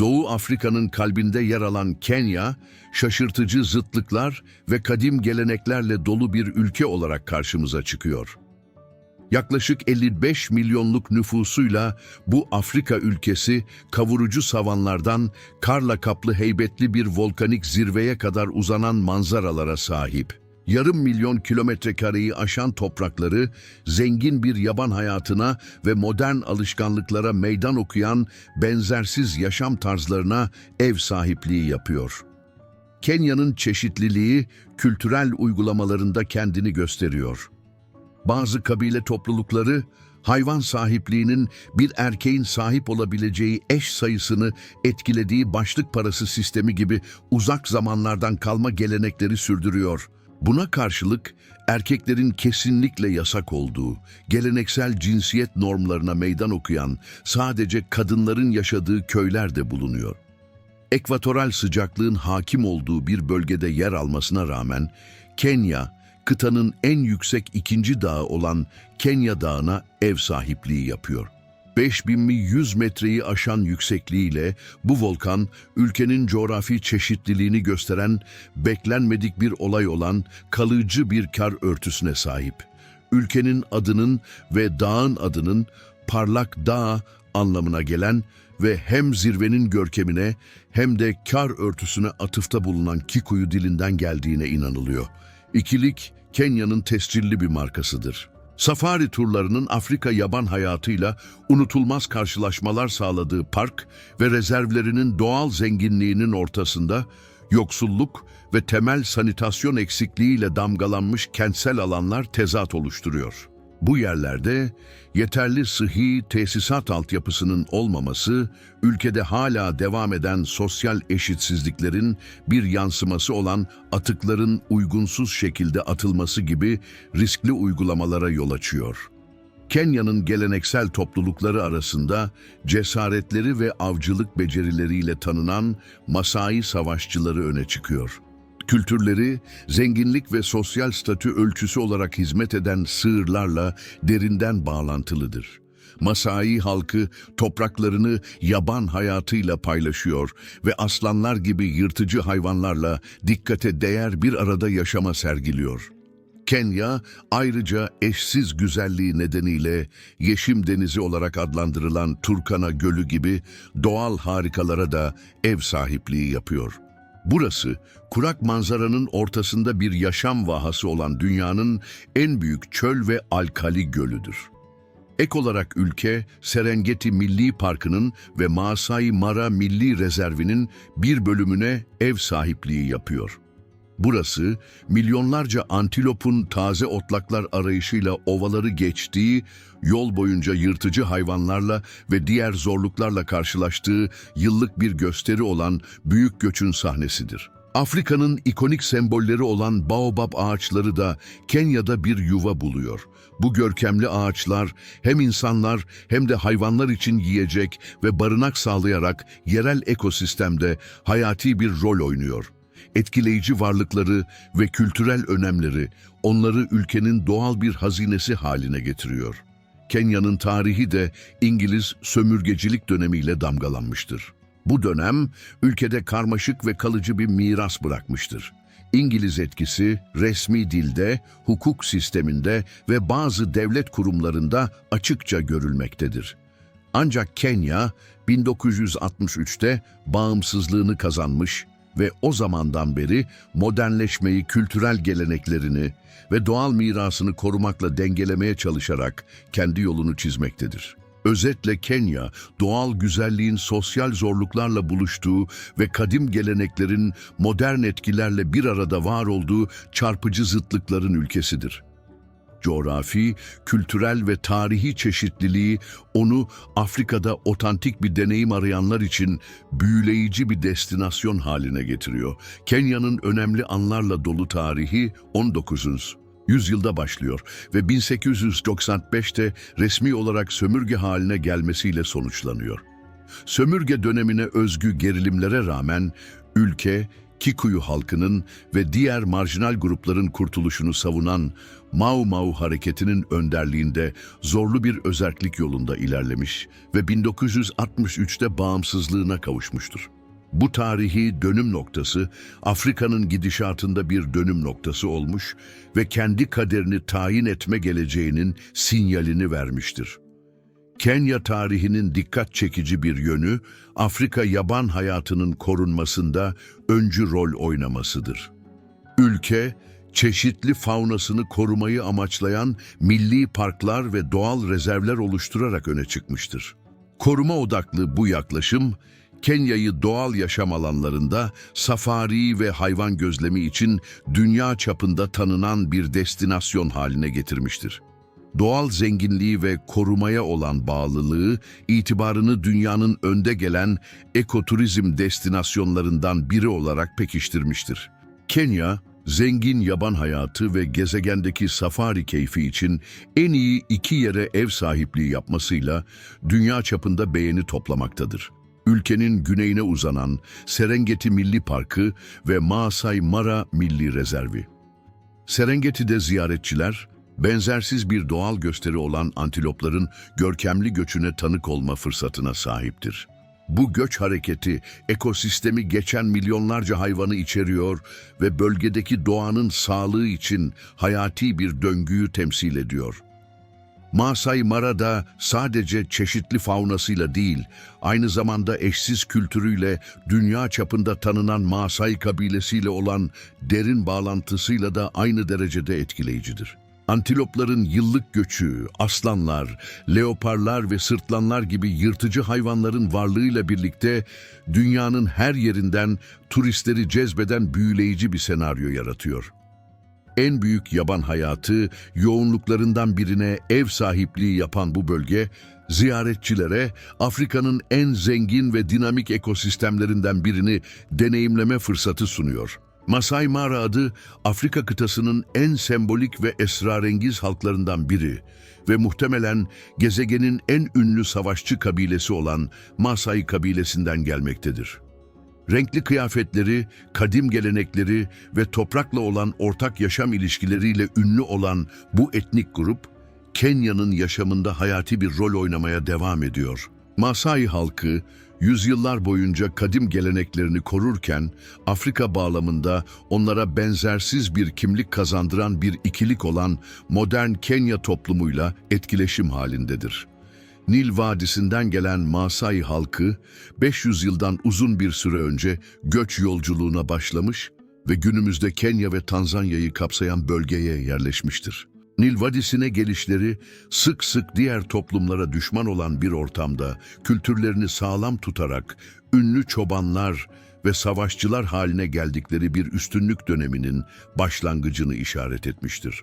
Doğu Afrika'nın kalbinde yer alan Kenya, şaşırtıcı zıtlıklar ve kadim geleneklerle dolu bir ülke olarak karşımıza çıkıyor. Yaklaşık 55 milyonluk nüfusuyla bu Afrika ülkesi kavurucu savanlardan karla kaplı heybetli bir volkanik zirveye kadar uzanan manzaralara sahip. Yarım milyon kilometre kareyi aşan toprakları, zengin bir yaban hayatına ve modern alışkanlıklara meydan okuyan benzersiz yaşam tarzlarına ev sahipliği yapıyor. Kenya'nın çeşitliliği kültürel uygulamalarında kendini gösteriyor. Bazı kabile toplulukları hayvan sahipliğinin bir erkeğin sahip olabileceği eş sayısını etkilediği başlık parası sistemi gibi uzak zamanlardan kalma gelenekleri sürdürüyor. Buna karşılık erkeklerin kesinlikle yasak olduğu, geleneksel cinsiyet normlarına meydan okuyan sadece kadınların yaşadığı köyler de bulunuyor. Ekvatoral sıcaklığın hakim olduğu bir bölgede yer almasına rağmen Kenya, kıtanın en yüksek ikinci dağı olan Kenya Dağı'na ev sahipliği yapıyor. 5100 metreyi aşan yüksekliğiyle bu volkan ülkenin coğrafi çeşitliliğini gösteren beklenmedik bir olay olan kalıcı bir kar örtüsüne sahip. Ülkenin adının ve dağın adının parlak dağ anlamına gelen ve hem zirvenin görkemine hem de kar örtüsüne atıfta bulunan Kikuyu dilinden geldiğine inanılıyor. İkilik Kenya'nın tescilli bir markasıdır. Safari turlarının Afrika yaban hayatıyla unutulmaz karşılaşmalar sağladığı park ve rezervlerinin doğal zenginliğinin ortasında yoksulluk ve temel sanitasyon eksikliğiyle damgalanmış kentsel alanlar tezat oluşturuyor. Bu yerlerde yeterli sıhhi tesisat altyapısının olmaması, ülkede hala devam eden sosyal eşitsizliklerin bir yansıması olan atıkların uygunsuz şekilde atılması gibi riskli uygulamalara yol açıyor. Kenya'nın geleneksel toplulukları arasında cesaretleri ve avcılık becerileriyle tanınan Masai savaşçıları öne çıkıyor. Kültürleri, zenginlik ve sosyal statü ölçüsü olarak hizmet eden sığırlarla derinden bağlantılıdır. Masai halkı topraklarını yaban hayatıyla paylaşıyor ve aslanlar gibi yırtıcı hayvanlarla dikkate değer bir arada yaşama sergiliyor. Kenya ayrıca eşsiz güzelliği nedeniyle Yeşim Denizi olarak adlandırılan Turkana Gölü gibi doğal harikalara da ev sahipliği yapıyor. Burası kurak manzaranın ortasında bir yaşam vahası olan dünyanın en büyük çöl ve alkali gölüdür. Ek olarak ülke, Serengeti Milli Parkı'nın ve Maasai Mara Milli Rezervi'nin bir bölümüne ev sahipliği yapıyor. Burası, milyonlarca antilopun taze otlaklar arayışıyla ovaları geçtiği, yol boyunca yırtıcı hayvanlarla ve diğer zorluklarla karşılaştığı yıllık bir gösteri olan büyük göçün sahnesidir. Afrika'nın ikonik sembolleri olan baobab ağaçları da Kenya'da bir yuva buluyor. Bu görkemli ağaçlar hem insanlar hem de hayvanlar için yiyecek ve barınak sağlayarak yerel ekosistemde hayati bir rol oynuyor etkileyici varlıkları ve kültürel önemleri onları ülkenin doğal bir hazinesi haline getiriyor. Kenya'nın tarihi de İngiliz sömürgecilik dönemiyle damgalanmıştır. Bu dönem ülkede karmaşık ve kalıcı bir miras bırakmıştır. İngiliz etkisi resmi dilde, hukuk sisteminde ve bazı devlet kurumlarında açıkça görülmektedir. Ancak Kenya 1963'te bağımsızlığını kazanmış ve o zamandan beri modernleşmeyi, kültürel geleneklerini ve doğal mirasını korumakla dengelemeye çalışarak kendi yolunu çizmektedir. Özetle Kenya, doğal güzelliğin sosyal zorluklarla buluştuğu ve kadim geleneklerin modern etkilerle bir arada var olduğu çarpıcı zıtlıkların ülkesidir coğrafi, kültürel ve tarihi çeşitliliği onu Afrika'da otantik bir deneyim arayanlar için büyüleyici bir destinasyon haline getiriyor. Kenya'nın önemli anlarla dolu tarihi 19. yüzyılda başlıyor ve 1895'te resmi olarak sömürge haline gelmesiyle sonuçlanıyor. Sömürge dönemine özgü gerilimlere rağmen ülke Kikuyu halkının ve diğer marjinal grupların kurtuluşunu savunan Mau Mau hareketinin önderliğinde zorlu bir özerklik yolunda ilerlemiş ve 1963'te bağımsızlığına kavuşmuştur. Bu tarihi dönüm noktası Afrika'nın gidişatında bir dönüm noktası olmuş ve kendi kaderini tayin etme geleceğinin sinyalini vermiştir. Kenya tarihinin dikkat çekici bir yönü Afrika yaban hayatının korunmasında öncü rol oynamasıdır. Ülke, çeşitli faunasını korumayı amaçlayan milli parklar ve doğal rezervler oluşturarak öne çıkmıştır. Koruma odaklı bu yaklaşım, Kenya'yı doğal yaşam alanlarında safari ve hayvan gözlemi için dünya çapında tanınan bir destinasyon haline getirmiştir. Doğal zenginliği ve korumaya olan bağlılığı, itibarını dünyanın önde gelen ekoturizm destinasyonlarından biri olarak pekiştirmiştir. Kenya, zengin yaban hayatı ve gezegendeki safari keyfi için en iyi iki yere ev sahipliği yapmasıyla dünya çapında beğeni toplamaktadır. Ülkenin güneyine uzanan Serengeti Milli Parkı ve Maasai Mara Milli Rezervi. Serengeti'de ziyaretçiler, benzersiz bir doğal gösteri olan antilopların görkemli göçüne tanık olma fırsatına sahiptir. Bu göç hareketi ekosistemi geçen milyonlarca hayvanı içeriyor ve bölgedeki doğanın sağlığı için hayati bir döngüyü temsil ediyor. Masai Mara'da sadece çeşitli faunasıyla değil, aynı zamanda eşsiz kültürüyle dünya çapında tanınan Masai kabilesiyle olan derin bağlantısıyla da aynı derecede etkileyicidir. Antilopların yıllık göçü, aslanlar, leoparlar ve sırtlanlar gibi yırtıcı hayvanların varlığıyla birlikte dünyanın her yerinden turistleri cezbeden büyüleyici bir senaryo yaratıyor. En büyük yaban hayatı, yoğunluklarından birine ev sahipliği yapan bu bölge, ziyaretçilere Afrika'nın en zengin ve dinamik ekosistemlerinden birini deneyimleme fırsatı sunuyor. Masai Mara adı Afrika kıtasının en sembolik ve esrarengiz halklarından biri ve muhtemelen gezegenin en ünlü savaşçı kabilesi olan Masai kabilesinden gelmektedir. Renkli kıyafetleri, kadim gelenekleri ve toprakla olan ortak yaşam ilişkileriyle ünlü olan bu etnik grup, Kenya'nın yaşamında hayati bir rol oynamaya devam ediyor. Masai halkı, yüzyıllar boyunca kadim geleneklerini korurken, Afrika bağlamında onlara benzersiz bir kimlik kazandıran bir ikilik olan modern Kenya toplumuyla etkileşim halindedir. Nil Vadisi'nden gelen Masai halkı 500 yıldan uzun bir süre önce göç yolculuğuna başlamış ve günümüzde Kenya ve Tanzanya'yı kapsayan bölgeye yerleşmiştir. Nil Vadisi'ne gelişleri sık sık diğer toplumlara düşman olan bir ortamda kültürlerini sağlam tutarak ünlü çobanlar ve savaşçılar haline geldikleri bir üstünlük döneminin başlangıcını işaret etmiştir.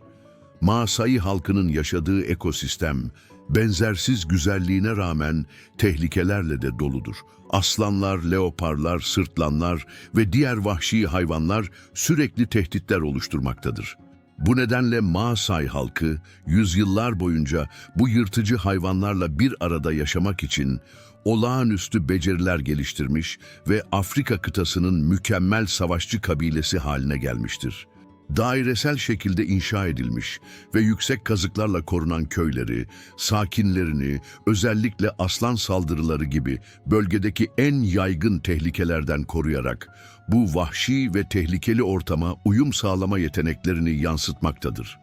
Maasai halkının yaşadığı ekosistem, benzersiz güzelliğine rağmen tehlikelerle de doludur. Aslanlar, leoparlar, sırtlanlar ve diğer vahşi hayvanlar sürekli tehditler oluşturmaktadır. Bu nedenle Maasai halkı yüzyıllar boyunca bu yırtıcı hayvanlarla bir arada yaşamak için olağanüstü beceriler geliştirmiş ve Afrika kıtasının mükemmel savaşçı kabilesi haline gelmiştir dairesel şekilde inşa edilmiş ve yüksek kazıklarla korunan köyleri, sakinlerini, özellikle aslan saldırıları gibi bölgedeki en yaygın tehlikelerden koruyarak bu vahşi ve tehlikeli ortama uyum sağlama yeteneklerini yansıtmaktadır.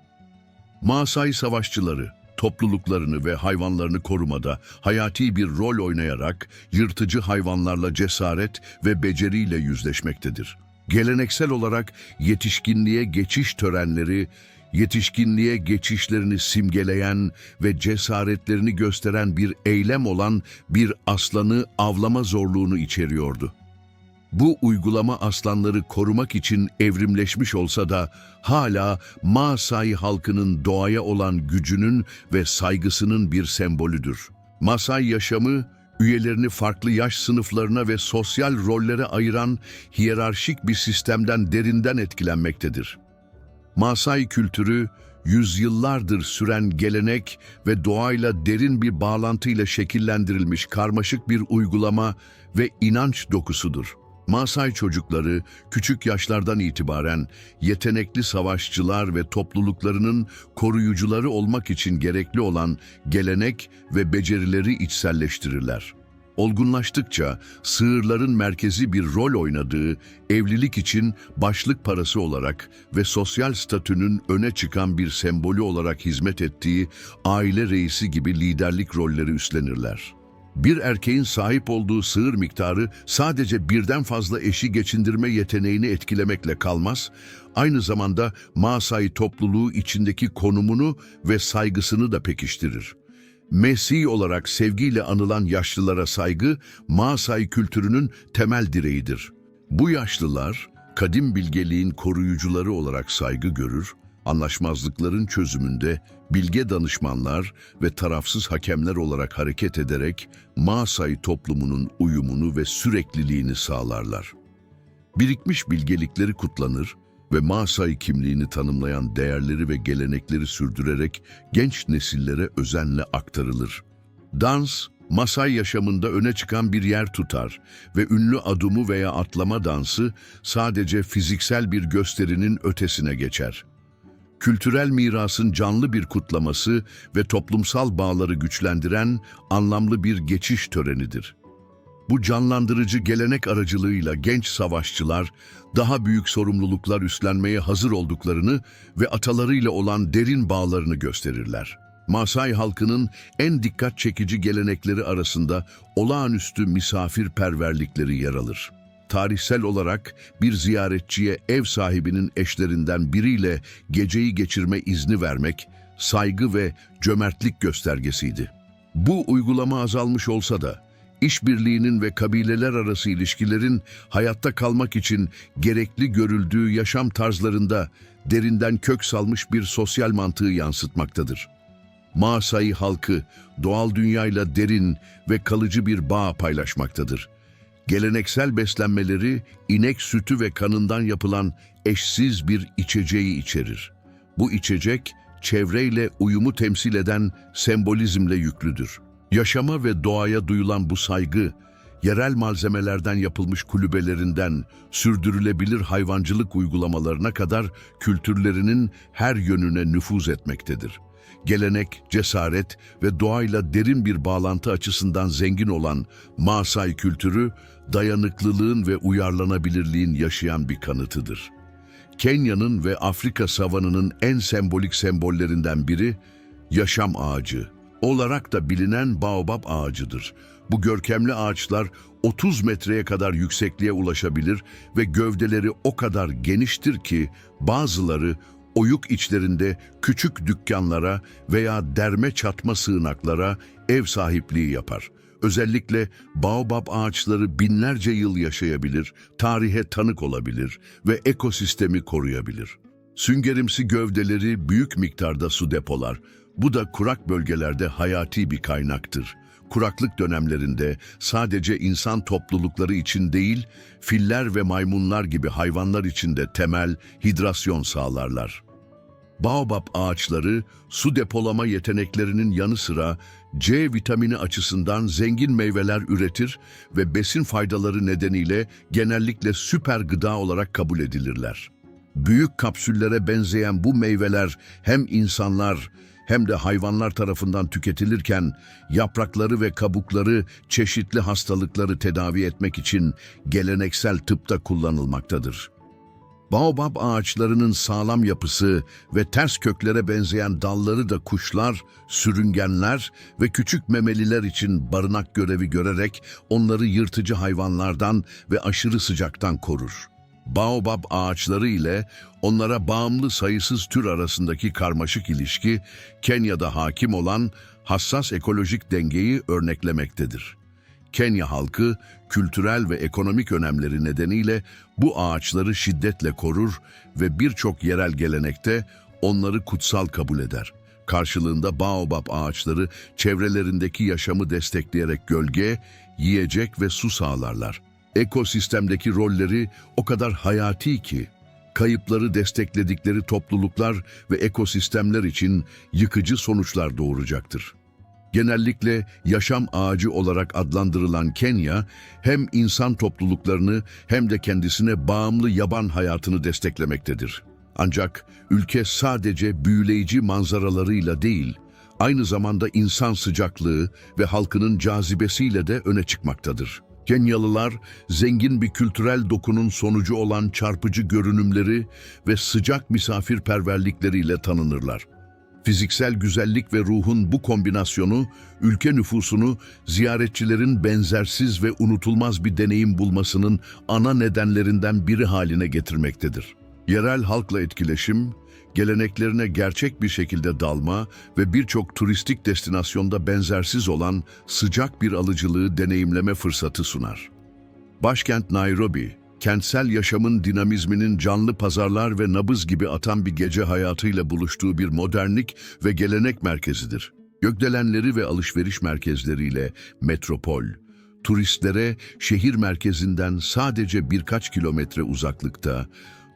Maasai savaşçıları, topluluklarını ve hayvanlarını korumada hayati bir rol oynayarak yırtıcı hayvanlarla cesaret ve beceriyle yüzleşmektedir. Geleneksel olarak yetişkinliğe geçiş törenleri, yetişkinliğe geçişlerini simgeleyen ve cesaretlerini gösteren bir eylem olan bir aslanı avlama zorluğunu içeriyordu. Bu uygulama aslanları korumak için evrimleşmiş olsa da hala Maasai halkının doğaya olan gücünün ve saygısının bir sembolüdür. Masai yaşamı, üyelerini farklı yaş sınıflarına ve sosyal rollere ayıran hiyerarşik bir sistemden derinden etkilenmektedir. Masai kültürü, yüzyıllardır süren gelenek ve doğayla derin bir bağlantıyla şekillendirilmiş karmaşık bir uygulama ve inanç dokusudur. Masai çocukları küçük yaşlardan itibaren yetenekli savaşçılar ve topluluklarının koruyucuları olmak için gerekli olan gelenek ve becerileri içselleştirirler. Olgunlaştıkça sığırların merkezi bir rol oynadığı, evlilik için başlık parası olarak ve sosyal statünün öne çıkan bir sembolü olarak hizmet ettiği aile reisi gibi liderlik rolleri üstlenirler. Bir erkeğin sahip olduğu sığır miktarı sadece birden fazla eşi geçindirme yeteneğini etkilemekle kalmaz, aynı zamanda Maasai topluluğu içindeki konumunu ve saygısını da pekiştirir. Mesih olarak sevgiyle anılan yaşlılara saygı, Maasai kültürünün temel direğidir. Bu yaşlılar, kadim bilgeliğin koruyucuları olarak saygı görür, anlaşmazlıkların çözümünde bilge danışmanlar ve tarafsız hakemler olarak hareket ederek Maasai toplumunun uyumunu ve sürekliliğini sağlarlar. Birikmiş bilgelikleri kutlanır ve Maasai kimliğini tanımlayan değerleri ve gelenekleri sürdürerek genç nesillere özenle aktarılır. Dans, Masai yaşamında öne çıkan bir yer tutar ve ünlü adumu veya atlama dansı sadece fiziksel bir gösterinin ötesine geçer. Kültürel mirasın canlı bir kutlaması ve toplumsal bağları güçlendiren anlamlı bir geçiş törenidir. Bu canlandırıcı gelenek aracılığıyla genç savaşçılar daha büyük sorumluluklar üstlenmeye hazır olduklarını ve atalarıyla olan derin bağlarını gösterirler. Masai halkının en dikkat çekici gelenekleri arasında olağanüstü misafirperverlikleri yer alır. Tarihsel olarak bir ziyaretçiye ev sahibinin eşlerinden biriyle geceyi geçirme izni vermek saygı ve cömertlik göstergesiydi. Bu uygulama azalmış olsa da işbirliğinin ve kabileler arası ilişkilerin hayatta kalmak için gerekli görüldüğü yaşam tarzlarında derinden kök salmış bir sosyal mantığı yansıtmaktadır. Maasai halkı doğal dünyayla derin ve kalıcı bir bağ paylaşmaktadır. Geleneksel beslenmeleri inek sütü ve kanından yapılan eşsiz bir içeceği içerir. Bu içecek çevreyle uyumu temsil eden sembolizmle yüklüdür. Yaşama ve doğaya duyulan bu saygı, yerel malzemelerden yapılmış kulübelerinden sürdürülebilir hayvancılık uygulamalarına kadar kültürlerinin her yönüne nüfuz etmektedir. Gelenek, cesaret ve doğayla derin bir bağlantı açısından zengin olan Maasai kültürü, dayanıklılığın ve uyarlanabilirliğin yaşayan bir kanıtıdır. Kenya'nın ve Afrika savanının en sembolik sembollerinden biri, yaşam ağacı olarak da bilinen baobab ağacıdır. Bu görkemli ağaçlar 30 metreye kadar yüksekliğe ulaşabilir ve gövdeleri o kadar geniştir ki bazıları oyuk içlerinde küçük dükkanlara veya derme çatma sığınaklara ev sahipliği yapar. Özellikle baobab ağaçları binlerce yıl yaşayabilir, tarihe tanık olabilir ve ekosistemi koruyabilir. Süngerimsi gövdeleri büyük miktarda su depolar. Bu da kurak bölgelerde hayati bir kaynaktır. Kuraklık dönemlerinde sadece insan toplulukları için değil, filler ve maymunlar gibi hayvanlar için de temel hidrasyon sağlarlar. Baobab ağaçları su depolama yeteneklerinin yanı sıra C vitamini açısından zengin meyveler üretir ve besin faydaları nedeniyle genellikle süper gıda olarak kabul edilirler. Büyük kapsüllere benzeyen bu meyveler hem insanlar hem de hayvanlar tarafından tüketilirken yaprakları ve kabukları çeşitli hastalıkları tedavi etmek için geleneksel tıpta kullanılmaktadır. Baobab ağaçlarının sağlam yapısı ve ters köklere benzeyen dalları da kuşlar, sürüngenler ve küçük memeliler için barınak görevi görerek onları yırtıcı hayvanlardan ve aşırı sıcaktan korur. Baobab ağaçları ile onlara bağımlı sayısız tür arasındaki karmaşık ilişki, Kenya'da hakim olan hassas ekolojik dengeyi örneklemektedir. Kenya halkı kültürel ve ekonomik önemleri nedeniyle bu ağaçları şiddetle korur ve birçok yerel gelenekte onları kutsal kabul eder. Karşılığında baobab ağaçları çevrelerindeki yaşamı destekleyerek gölge, yiyecek ve su sağlarlar. Ekosistemdeki rolleri o kadar hayati ki, kayıpları destekledikleri topluluklar ve ekosistemler için yıkıcı sonuçlar doğuracaktır. Genellikle yaşam ağacı olarak adlandırılan Kenya, hem insan topluluklarını hem de kendisine bağımlı yaban hayatını desteklemektedir. Ancak ülke sadece büyüleyici manzaralarıyla değil, aynı zamanda insan sıcaklığı ve halkının cazibesiyle de öne çıkmaktadır. Kenyalılar, zengin bir kültürel dokunun sonucu olan çarpıcı görünümleri ve sıcak misafirperverlikleriyle tanınırlar. Fiziksel güzellik ve ruhun bu kombinasyonu, ülke nüfusunu ziyaretçilerin benzersiz ve unutulmaz bir deneyim bulmasının ana nedenlerinden biri haline getirmektedir. Yerel halkla etkileşim, geleneklerine gerçek bir şekilde dalma ve birçok turistik destinasyonda benzersiz olan sıcak bir alıcılığı deneyimleme fırsatı sunar. Başkent Nairobi, kentsel yaşamın dinamizminin canlı pazarlar ve nabız gibi atan bir gece hayatıyla buluştuğu bir modernlik ve gelenek merkezidir. Gökdelenleri ve alışveriş merkezleriyle metropol, turistlere şehir merkezinden sadece birkaç kilometre uzaklıkta,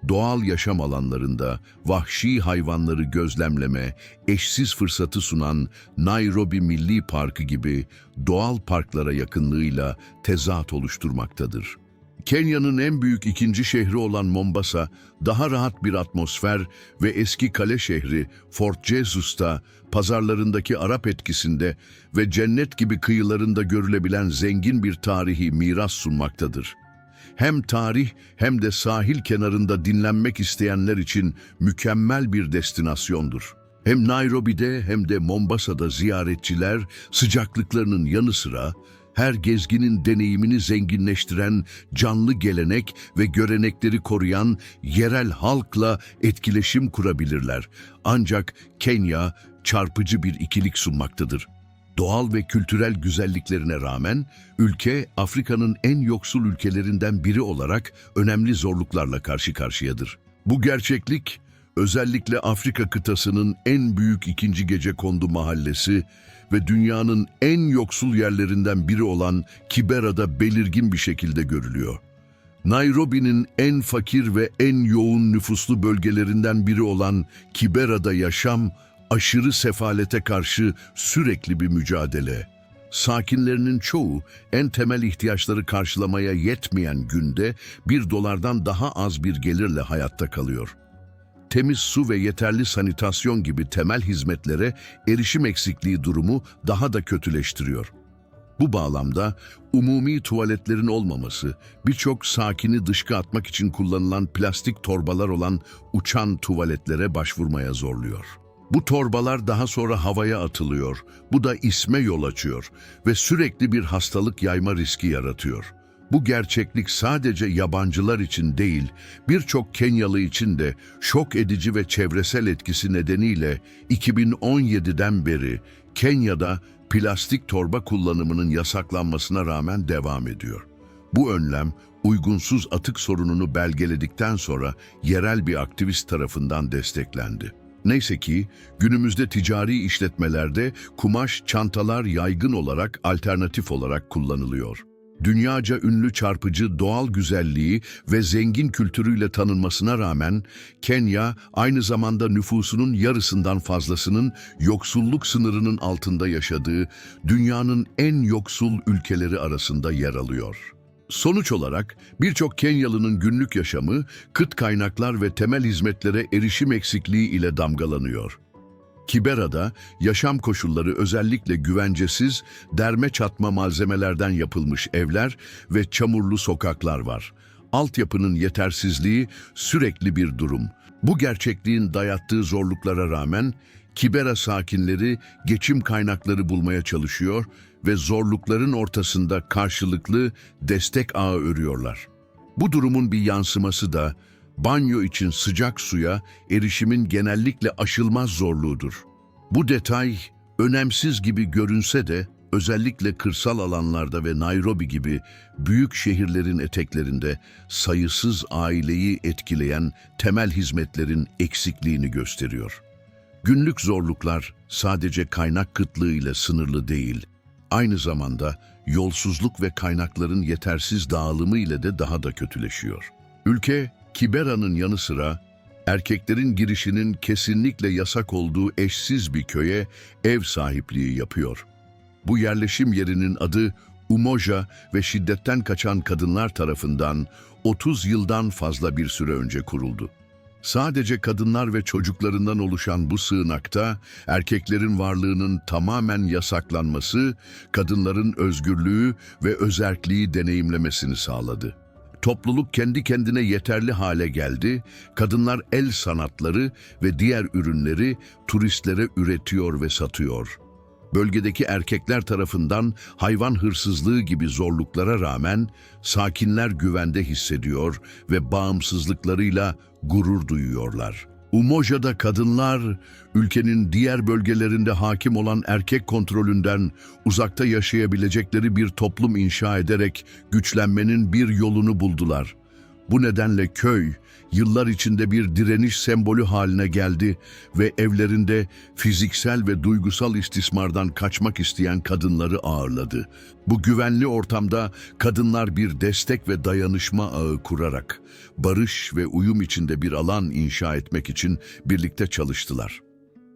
doğal yaşam alanlarında vahşi hayvanları gözlemleme, eşsiz fırsatı sunan Nairobi Milli Parkı gibi doğal parklara yakınlığıyla tezat oluşturmaktadır. Kenya'nın en büyük ikinci şehri olan Mombasa, daha rahat bir atmosfer ve eski kale şehri Fort Jesus'ta, pazarlarındaki Arap etkisinde ve cennet gibi kıyılarında görülebilen zengin bir tarihi miras sunmaktadır. Hem tarih hem de sahil kenarında dinlenmek isteyenler için mükemmel bir destinasyondur. Hem Nairobi'de hem de Mombasa'da ziyaretçiler sıcaklıklarının yanı sıra her gezginin deneyimini zenginleştiren canlı gelenek ve görenekleri koruyan yerel halkla etkileşim kurabilirler. Ancak Kenya çarpıcı bir ikilik sunmaktadır. Doğal ve kültürel güzelliklerine rağmen ülke Afrika'nın en yoksul ülkelerinden biri olarak önemli zorluklarla karşı karşıyadır. Bu gerçeklik özellikle Afrika kıtasının en büyük ikinci gece kondu mahallesi ve dünyanın en yoksul yerlerinden biri olan Kibera'da belirgin bir şekilde görülüyor. Nairobi'nin en fakir ve en yoğun nüfuslu bölgelerinden biri olan Kibera'da yaşam, aşırı sefalete karşı sürekli bir mücadele. Sakinlerinin çoğu en temel ihtiyaçları karşılamaya yetmeyen günde bir dolardan daha az bir gelirle hayatta kalıyor. Temiz su ve yeterli sanitasyon gibi temel hizmetlere erişim eksikliği durumu daha da kötüleştiriyor. Bu bağlamda umumi tuvaletlerin olmaması, birçok sakini dışkı atmak için kullanılan plastik torbalar olan uçan tuvaletlere başvurmaya zorluyor. Bu torbalar daha sonra havaya atılıyor. Bu da isme yol açıyor ve sürekli bir hastalık yayma riski yaratıyor. Bu gerçeklik sadece yabancılar için değil, birçok Kenyalı için de şok edici ve çevresel etkisi nedeniyle 2017'den beri Kenya'da plastik torba kullanımının yasaklanmasına rağmen devam ediyor. Bu önlem uygunsuz atık sorununu belgeledikten sonra yerel bir aktivist tarafından desteklendi. Neyse ki günümüzde ticari işletmelerde kumaş çantalar yaygın olarak alternatif olarak kullanılıyor. Dünyaca ünlü çarpıcı doğal güzelliği ve zengin kültürüyle tanınmasına rağmen Kenya aynı zamanda nüfusunun yarısından fazlasının yoksulluk sınırının altında yaşadığı dünyanın en yoksul ülkeleri arasında yer alıyor. Sonuç olarak birçok Kenyalı'nın günlük yaşamı kıt kaynaklar ve temel hizmetlere erişim eksikliği ile damgalanıyor. Kibera'da yaşam koşulları özellikle güvencesiz, derme çatma malzemelerden yapılmış evler ve çamurlu sokaklar var. Altyapının yetersizliği sürekli bir durum. Bu gerçekliğin dayattığı zorluklara rağmen Kibera sakinleri geçim kaynakları bulmaya çalışıyor ve zorlukların ortasında karşılıklı destek ağı örüyorlar. Bu durumun bir yansıması da banyo için sıcak suya erişimin genellikle aşılmaz zorluğudur. Bu detay önemsiz gibi görünse de özellikle kırsal alanlarda ve Nairobi gibi büyük şehirlerin eteklerinde sayısız aileyi etkileyen temel hizmetlerin eksikliğini gösteriyor. Günlük zorluklar sadece kaynak kıtlığıyla sınırlı değil, aynı zamanda yolsuzluk ve kaynakların yetersiz dağılımı ile de daha da kötüleşiyor. Ülke, Kibera'nın yanı sıra erkeklerin girişinin kesinlikle yasak olduğu eşsiz bir köye ev sahipliği yapıyor. Bu yerleşim yerinin adı Umoja ve şiddetten kaçan kadınlar tarafından 30 yıldan fazla bir süre önce kuruldu. Sadece kadınlar ve çocuklarından oluşan bu sığınakta erkeklerin varlığının tamamen yasaklanması, kadınların özgürlüğü ve özerkliği deneyimlemesini sağladı. Topluluk kendi kendine yeterli hale geldi, kadınlar el sanatları ve diğer ürünleri turistlere üretiyor ve satıyor. Bölgedeki erkekler tarafından hayvan hırsızlığı gibi zorluklara rağmen sakinler güvende hissediyor ve bağımsızlıklarıyla gurur duyuyorlar. Umoja'da kadınlar, ülkenin diğer bölgelerinde hakim olan erkek kontrolünden uzakta yaşayabilecekleri bir toplum inşa ederek güçlenmenin bir yolunu buldular. Bu nedenle köy, yıllar içinde bir direniş sembolü haline geldi ve evlerinde fiziksel ve duygusal istismardan kaçmak isteyen kadınları ağırladı. Bu güvenli ortamda kadınlar bir destek ve dayanışma ağı kurarak, barış ve uyum içinde bir alan inşa etmek için birlikte çalıştılar.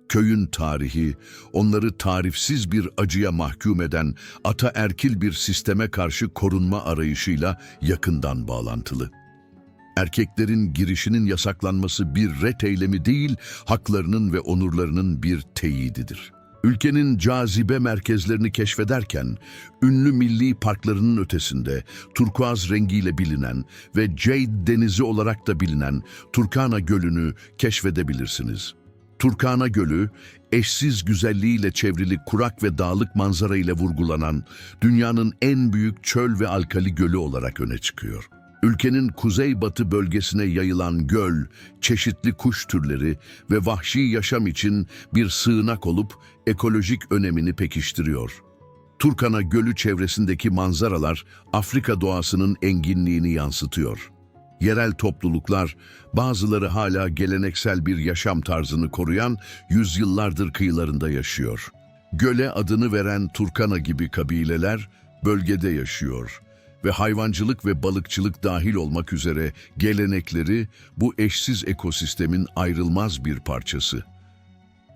Köyün tarihi, onları tarifsiz bir acıya mahkum eden ataerkil bir sisteme karşı korunma arayışıyla yakından bağlantılı. Erkeklerin girişinin yasaklanması bir ret eylemi değil, haklarının ve onurlarının bir teyididir. Ülkenin cazibe merkezlerini keşfederken, ünlü milli parklarının ötesinde turkuaz rengiyle bilinen ve Jade Denizi olarak da bilinen Turkana Gölü'nü keşfedebilirsiniz. Turkana Gölü, eşsiz güzelliğiyle çevrili kurak ve dağlık manzara ile vurgulanan dünyanın en büyük çöl ve alkali gölü olarak öne çıkıyor. Ülkenin kuzeybatı bölgesine yayılan göl, çeşitli kuş türleri ve vahşi yaşam için bir sığınak olup ekolojik önemini pekiştiriyor. Turkana Gölü çevresindeki manzaralar Afrika doğasının enginliğini yansıtıyor. Yerel topluluklar, bazıları hala geleneksel bir yaşam tarzını koruyan yüzyıllardır kıyılarında yaşıyor. Göle adını veren Turkana gibi kabileler bölgede yaşıyor ve hayvancılık ve balıkçılık dahil olmak üzere gelenekleri bu eşsiz ekosistemin ayrılmaz bir parçası.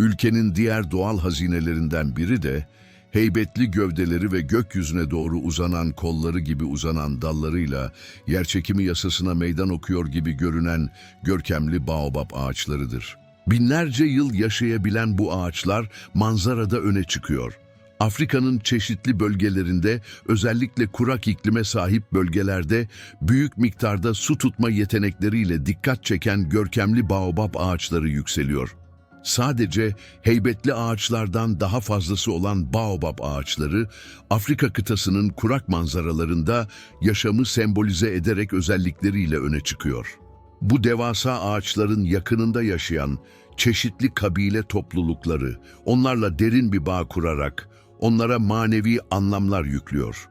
Ülkenin diğer doğal hazinelerinden biri de heybetli gövdeleri ve gökyüzüne doğru uzanan kolları gibi uzanan dallarıyla yerçekimi yasasına meydan okuyor gibi görünen görkemli baobab ağaçlarıdır. Binlerce yıl yaşayabilen bu ağaçlar manzarada öne çıkıyor. Afrika'nın çeşitli bölgelerinde özellikle kurak iklime sahip bölgelerde büyük miktarda su tutma yetenekleriyle dikkat çeken görkemli baobab ağaçları yükseliyor. Sadece heybetli ağaçlardan daha fazlası olan baobab ağaçları, Afrika kıtasının kurak manzaralarında yaşamı sembolize ederek özellikleriyle öne çıkıyor. Bu devasa ağaçların yakınında yaşayan çeşitli kabile toplulukları, onlarla derin bir bağ kurarak onlara manevi anlamlar yüklüyor.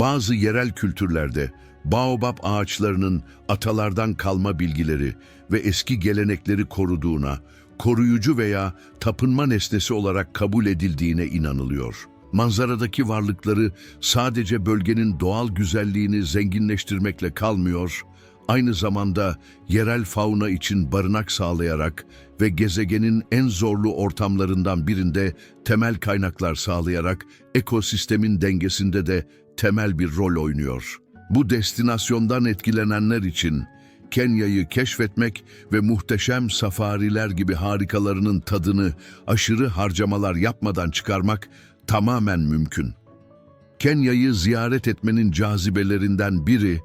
Bazı yerel kültürlerde baobab ağaçlarının atalardan kalma bilgileri ve eski gelenekleri koruduğuna, koruyucu veya tapınma nesnesi olarak kabul edildiğine inanılıyor. Manzaradaki varlıkları sadece bölgenin doğal güzelliğini zenginleştirmekle kalmıyor, aynı zamanda yerel fauna için barınak sağlayarak ve gezegenin en zorlu ortamlarından birinde temel kaynaklar sağlayarak ekosistemin dengesinde de temel bir rol oynuyor. Bu destinasyondan etkilenenler için Kenya'yı keşfetmek ve muhteşem safariler gibi harikalarının tadını aşırı harcamalar yapmadan çıkarmak tamamen mümkün. Kenya'yı ziyaret etmenin cazibelerinden biri,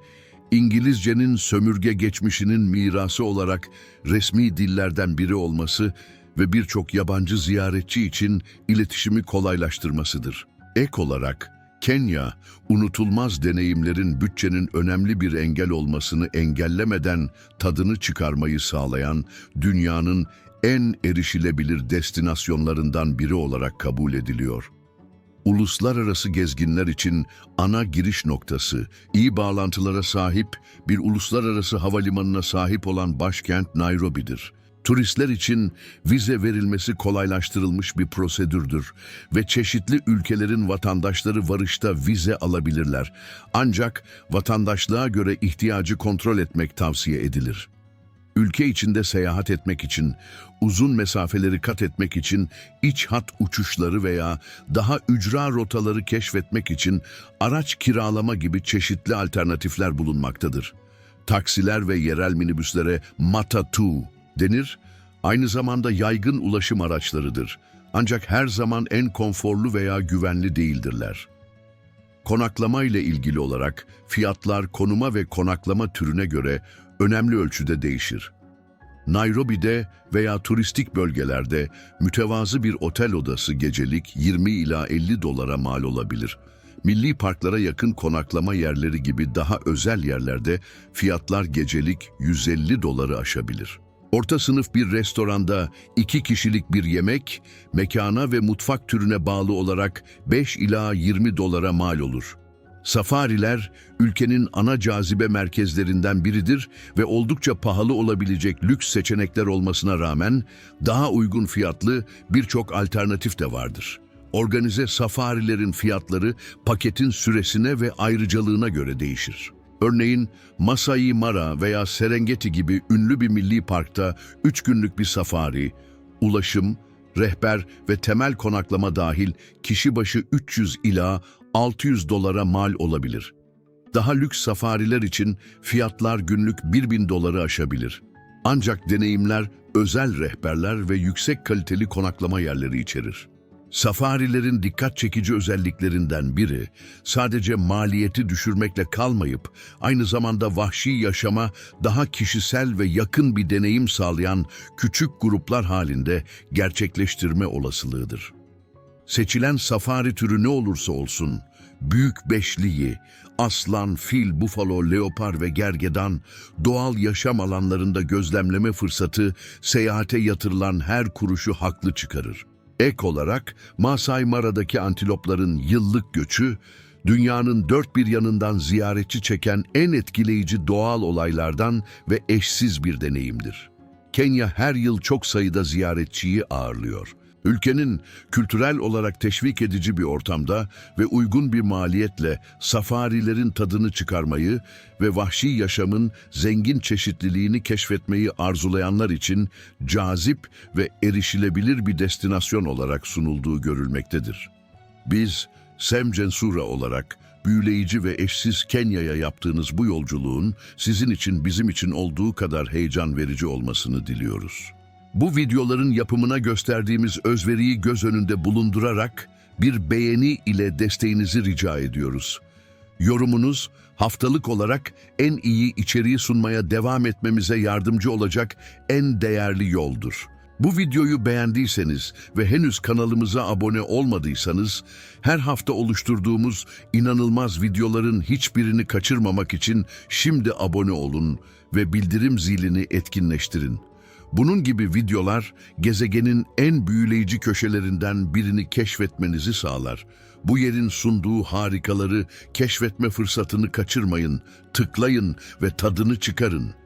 İngilizcenin sömürge geçmişinin mirası olarak resmi dillerden biri olması ve birçok yabancı ziyaretçi için iletişimi kolaylaştırmasıdır. Ek olarak, Kenya, unutulmaz deneyimlerin bütçenin önemli bir engel olmasını engellemeden tadını çıkarmayı sağlayan dünyanın en erişilebilir destinasyonlarından biri olarak kabul ediliyor. Uluslararası gezginler için ana giriş noktası, iyi bağlantılara sahip bir uluslararası havalimanına sahip olan başkent Nairobi'dir. Turistler için vize verilmesi kolaylaştırılmış bir prosedürdür ve çeşitli ülkelerin vatandaşları varışta vize alabilirler. Ancak vatandaşlığa göre ihtiyacı kontrol etmek tavsiye edilir. Ülke içinde seyahat etmek için, uzun mesafeleri kat etmek için, iç hat uçuşları veya daha ücra rotaları keşfetmek için araç kiralama gibi çeşitli alternatifler bulunmaktadır. Taksiler ve yerel minibüslere matatu denir, aynı zamanda yaygın ulaşım araçlarıdır. Ancak her zaman en konforlu veya güvenli değildirler. Konaklama ile ilgili olarak fiyatlar konuma ve konaklama türüne göre önemli ölçüde değişir. Nairobi'de veya turistik bölgelerde mütevazı bir otel odası gecelik 20 ila 50 dolara mal olabilir. Milli parklara yakın konaklama yerleri gibi daha özel yerlerde fiyatlar gecelik 150 doları aşabilir. Orta sınıf bir restoranda iki kişilik bir yemek, mekana ve mutfak türüne bağlı olarak 5 ila 20 dolara mal olur. Safariler, ülkenin ana cazibe merkezlerinden biridir ve oldukça pahalı olabilecek lüks seçenekler olmasına rağmen daha uygun fiyatlı birçok alternatif de vardır. Organize safarilerin fiyatları paketin süresine ve ayrıcalığına göre değişir. Örneğin Masai Mara veya Serengeti gibi ünlü bir milli parkta 3 günlük bir safari, ulaşım, rehber ve temel konaklama dahil kişi başı 300 ila 600 dolara mal olabilir. Daha lüks safariler için fiyatlar günlük 1000 doları aşabilir. Ancak deneyimler özel rehberler ve yüksek kaliteli konaklama yerleri içerir. Safarilerin dikkat çekici özelliklerinden biri, sadece maliyeti düşürmekle kalmayıp, aynı zamanda vahşi yaşama daha kişisel ve yakın bir deneyim sağlayan küçük gruplar halinde gerçekleştirme olasılığıdır. Seçilen safari türü ne olursa olsun, büyük beşliği, aslan, fil, bufalo, leopar ve gergedan, doğal yaşam alanlarında gözlemleme fırsatı, seyahate yatırılan her kuruşu haklı çıkarır. Ek olarak Masai Mara'daki antilopların yıllık göçü, dünyanın dört bir yanından ziyaretçi çeken en etkileyici doğal olaylardan ve eşsiz bir deneyimdir. Kenya her yıl çok sayıda ziyaretçiyi ağırlıyor. Ülkenin kültürel olarak teşvik edici bir ortamda ve uygun bir maliyetle safarilerin tadını çıkarmayı ve vahşi yaşamın zengin çeşitliliğini keşfetmeyi arzulayanlar için cazip ve erişilebilir bir destinasyon olarak sunulduğu görülmektedir. Biz, Sem Censura olarak büyüleyici ve eşsiz Kenya'ya yaptığınız bu yolculuğun sizin için bizim için olduğu kadar heyecan verici olmasını diliyoruz. Bu videoların yapımına gösterdiğimiz özveriyi göz önünde bulundurarak bir beğeni ile desteğinizi rica ediyoruz. Yorumunuz haftalık olarak en iyi içeriği sunmaya devam etmemize yardımcı olacak en değerli yoldur. Bu videoyu beğendiyseniz ve henüz kanalımıza abone olmadıysanız, her hafta oluşturduğumuz inanılmaz videoların hiçbirini kaçırmamak için şimdi abone olun ve bildirim zilini etkinleştirin. Bunun gibi videolar gezegenin en büyüleyici köşelerinden birini keşfetmenizi sağlar. Bu yerin sunduğu harikaları keşfetme fırsatını kaçırmayın, tıklayın ve tadını çıkarın.